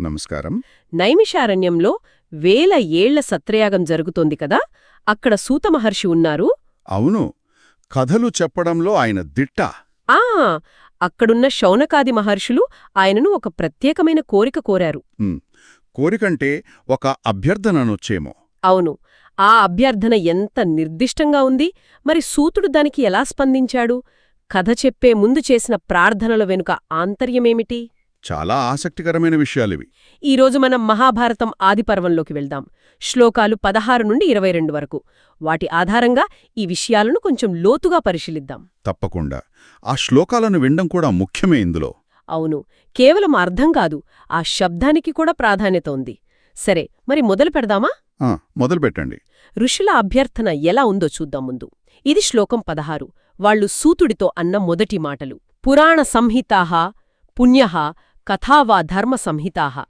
నమస్కారం. నైమిషారణ్యంలో వేల ఏళ్ళ సత్రయాగం జరుగుతోంది కదా అక్కడ సూత మహర్షి ఉన్నారు. అవును కథలు చెప్పడంలో ఆయన దిట్ట. ఆ అక్కడున్న శౌనకాది మహర్షులు ఆయనను ఒక ప్రత్యేకమైన కోరిక కోరారు. కోరికంటే ఒక అభ్యర్థననొచ్చేమో. అవును ఆ అభ్యర్థన ఎంత నిర్దిష్టంగా ఉంది మరి సూతుడు దానికి ఎలా స్పందించాడు? కథ చెప్పే ముందు చేసిన ప్రార్థనల వెనుక ఆంతర్యమేమిటి? చాలా ఆసక్తికరమైన విషయాలివి. ఈరోజు మనం మహాభారతం ఆదిపర్వంలోకి వెళ్దాం. శ్లోకాలు పదహారు నుండి ఇరవై రెండు వరకు. వాటి ఆధారంగా ఈ విషయాలను కొంచెం లోతుగా పరిశీలిద్దాం. తప్పకుండా. ఆ శ్లోకాలను వినడం కూడా ముఖ్యమే ఇందులో. అవును. కేవలం అర్థం కాదు ఆ శబ్దానికి కూడా ప్రాధాన్యత ఉంది. సరే మరి మొదలు పెడదామా? మొదలుపెట్టండి ఋషుల అభ్యర్థన ఎలా ఉందో చూద్దాం ముందు. ఇది శ్లోకం పదహారు. వాళ్ళు సూతుడితో అన్న మొదటి మాటలు. పురాణ సంహితాహ పుణ్యః कथा वा धर्मसंहिताः।